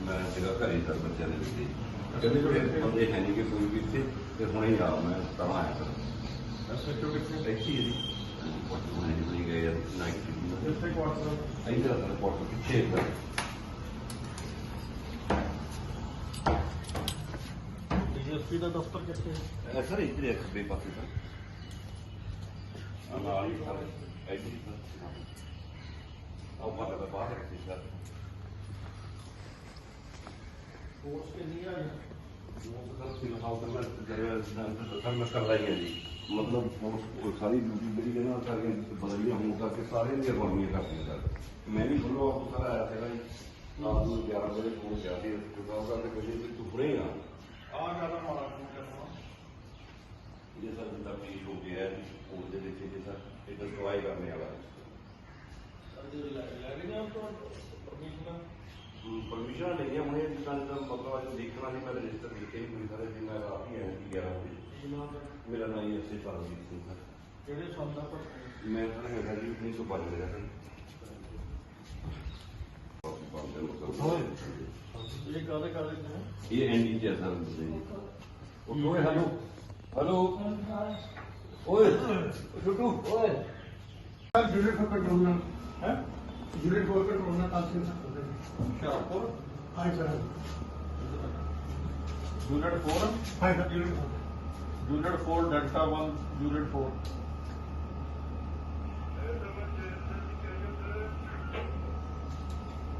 ਮੈਂ ਸੀਗਾ ਘਰੇ ਸਰ ਬੱਚਿਆਂ ਦੇ ਵਿੱਚ ਹੀ। ਕਹਿੰਦੇ ਕਿ ਬੰਦੇ ਹੈ ਨਹੀਂ ਕਿ ਕੋਈ ਵੀ ਇੱਥੇ ਤੇ ਹੁਣੇ ਹੀ ਆ ਮੈਂ ਤਾਂ ਆਇਆ ਸਰ ਐਸਐਚਓ ਕਿੱਥੇ ਇੱਥੇ ਹੀ ਜੀ ਹੁਣੇ ਨਹੀਂ ਗਏ ਨਾਈਟ ਡਿਊਟੀ ਇੱਥੇ ਕੁਆਟਰ ਇੱਧਰ ਆ ਸਰ ਕੋਟ ਪਿੱਛੇ ਇੱਧਰ ਡੀਐਸਪੀ ਦਾ ਦਫ਼ਤਰ ਕਿੱਥੇ ਹੈ ਇਹ ਸਰ ਇੱਧਰ ਇੱਕ ਖੱਬੇ ਪਾਸੇ ਸਰ ਆ ਨਾਲ ਹੀ ਸਰ ਇੱਧਰ ਹੀ ਸਰ ਆਹ ਬਾਹਰ ਦਾ ਬਾਹਰ ਰੱਖੀ ਸਰ कर रही है जी मतलब सारी ड्यूटी मेरी लेना था कि बदलिया हूँ करके सारे लिए अकॉर्डिंग करती है सर मैं भी बोलो आपको सर आया था भाई रात में ग्यारह बजे फ़ोन किया थी करके कहिए कि तू पूरे यहाँ ये सर तब्दील हो गया है फ़ोन दे देखिए सर एक दवाई करने वाला है ਪਰਮਿਸ਼ਨ ਲੈ ਲਿਆ ਹੁਣੇ ਜਿੱਦਾਂ ਜਿੱਦਾਂ ਮਤਲਬ ਅੱਜ ਦੇਖਣਾ ਨਹੀਂ ਮੈਂ ਰਜਿਸਟਰ ਲਿਖੇ ਨਹੀਂ ਪੂਰੀ ਤਰ੍ਹਾਂ ਜਿੰਨਾ ਰਾਤ ਹੀ ਆਇਆ ਸੀ 11 ਵਜੇ ਮੇਰਾ ਨਾਮ ਹੀ ਅਸੇ ਪਰਮਜੀਤ ਸਿੰਘ ਹੈ ਕਿਹੜੇ ਸਾਲ ਦਾ ਪਰਸਨ ਮੈਂ ਤਾਂ ਹੈਗਾ ਜੀ 1992 ਦਾ ਇਹ ਕਾਹਦੇ ਕਾਹਦੇ ਨੇ ਇਹ ਐਂਡੀ ਤੇ ਅਸਾਂ ਦੇ ਉਹ ਓਏ ਹਲੋ ਹਲੋ ਓਏ ਛੁੱਟੂ ਓਏ ਜੁਰੇ ਫੋਰ ਕੰਟਰੋਲ ਹੈ ਜੁਰੇ ਫੋਰ ਕੰਟਰੋਲ ਨਾ ਕਾਸੀ ਨਾ ਹੁਸ਼ਿਆਰਪੁਰ। ਹਾਂ ਸਰ ਯੂਨਿਟ 4 ਹਾਂ sir unit 4 unit 4 delta 1 unit 4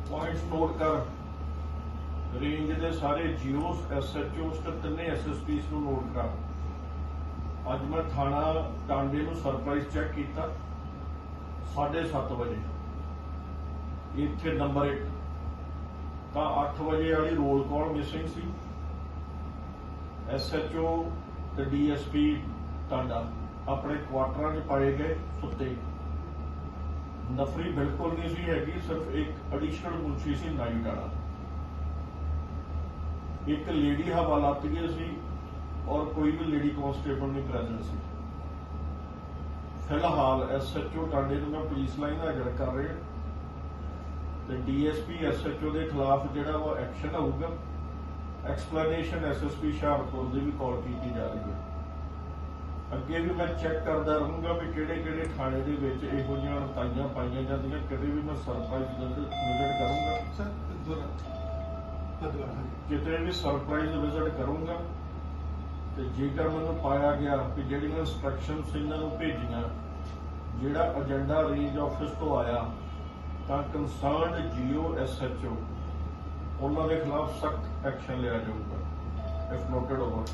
point note ਕਰ। ਰੇਂਜ ਦੇ ਸਾਰੇ ਜੀਓਸ ਐਸਐਚਓਸ ਤੇ ਤਿੰਨੇ ਐਸਐਸਪੀਸ ਨੂੰ ਨੋਟ ਕਰ। ਅੱਜ ਮੈਂ ਥਾਣਾ ਟਾਂਡੇ ਨੂੰ ਸਰਪ੍ਰਾਈਜ਼ ਚੈੱਕ ਕੀਤਾ। 7:30 ਵਜੇ। ਇੱਥੇ ਨੰਬਰ 1 ਤਾਂ 8 ਵਜੇ ਵਾਲੀ ਰੋਲ ਕਾਲ ਮਿਸਿੰਗ ਸੀ। ਐਸਐਚਓ ਤੇ ਡੀਐਸਪੀ ਟਾਂਡਾ ਆਪਣੇ ਕੁਆਟਰਾਂ 'ਚ ਪਾਏ ਗਏ ਸੁੱਤੇ। ਨਫਰੀ ਬਿਲਕੁਲ ਨਹੀਂ ਸੀ ਹੈਗੀ, ਸਿਰਫ ਇੱਕ ਐਡੀਸ਼ਨਲ ਮੁਨਸ਼ੀ ਸੀ ਨਾਈਟ ਵਾਲਾ। ਇੱਕ ਲੇਡੀ ਹਵਾਲਾਤ ਗਈ ਸੀ ਔਰ ਕੋਈ ਵੀ ਲੇਡੀ ਕਾਂਸਟੇਬਲ ਨਹੀਂ ਪ੍ਰੈਜ਼ੈਂਟ ਸੀ। ਫਿਲਹਾਲ ਐਸਐਚਓ ਟਾਂਡੇ ਨੂੰ ਮੈਂ ਪੁਲਿਸ ਲਾਈਨ ਹਾਜ਼ਰ ਕਰ ਰਿਹਾ। ਤੇ ਡੀਐਸਪੀ ਐਸਐਚਓ ਦੇ ਖਿਲਾਫ ਜਿਹੜਾ ਉਹ ਐਕਸ਼ਨ ਹੋਊਗਾ ਐਕਸਪਲੇਨੇਸ਼ਨ ਐਸਐਸਪੀ ਸ਼ਾਹਪੁਰ ਦੀ ਵੀ ਕਾਲ ਕੀਤੀ ਜਾ ਰਹੀ ਹੈ। ਅੱਗੇ ਵੀ ਮੈਂ ਚੈੱਕ ਕਰਦਾ ਰਹੂੰਗਾ ਵੀ ਕਿਹੜੇ ਕਿਹੜੇ ਥਾਣੇ ਦੇ ਵਿੱਚ ਇਹੋ ਜਿਹੀਆਂ ਰਤਾਈਆਂ ਪਾਈਆਂ ਜਾਂਦੀਆਂ ਕਿਤੇ ਵੀ ਮੈਂ ਸਰਪ੍ਰਾਈਜ਼ ਵਿਜ਼ਿਟ ਕਰੂੰਗਾ। ਸਰ ਦੁਬਾਰਾ। ਕਿਤੇ ਵੀ ਸਰਪ੍ਰਾਈਜ਼ ਵਿਜ਼ਿਟ ਕਰੂੰਗਾ ਤੇ ਜੇਕਰ ਮੈਨੂੰ ਪਾਇਆ ਗਿਆ ਕਿ ਜਿਹੜੀਆਂ ਇਨਸਟਰਕਸ਼ਨਸ ਇਹਨਾਂ ਨੂੰ ਭੇਜੀਆਂ ਜਿਹੜਾ ਏਜੰਡਾ ਰੇਂਜ ਆਫਿਸ ਤੋਂ ਆਇਆ ਤਾਂ ਕੰਸਰਨਡ ਜੀਓ ਐਸਐਚਓ ਉਹਨਾਂ ਦੇ ਖਿਲਾਫ ਸਖਤ ਐਕਸ਼ਨ ਲਿਆ ਜਾਊਗਾ। If noted over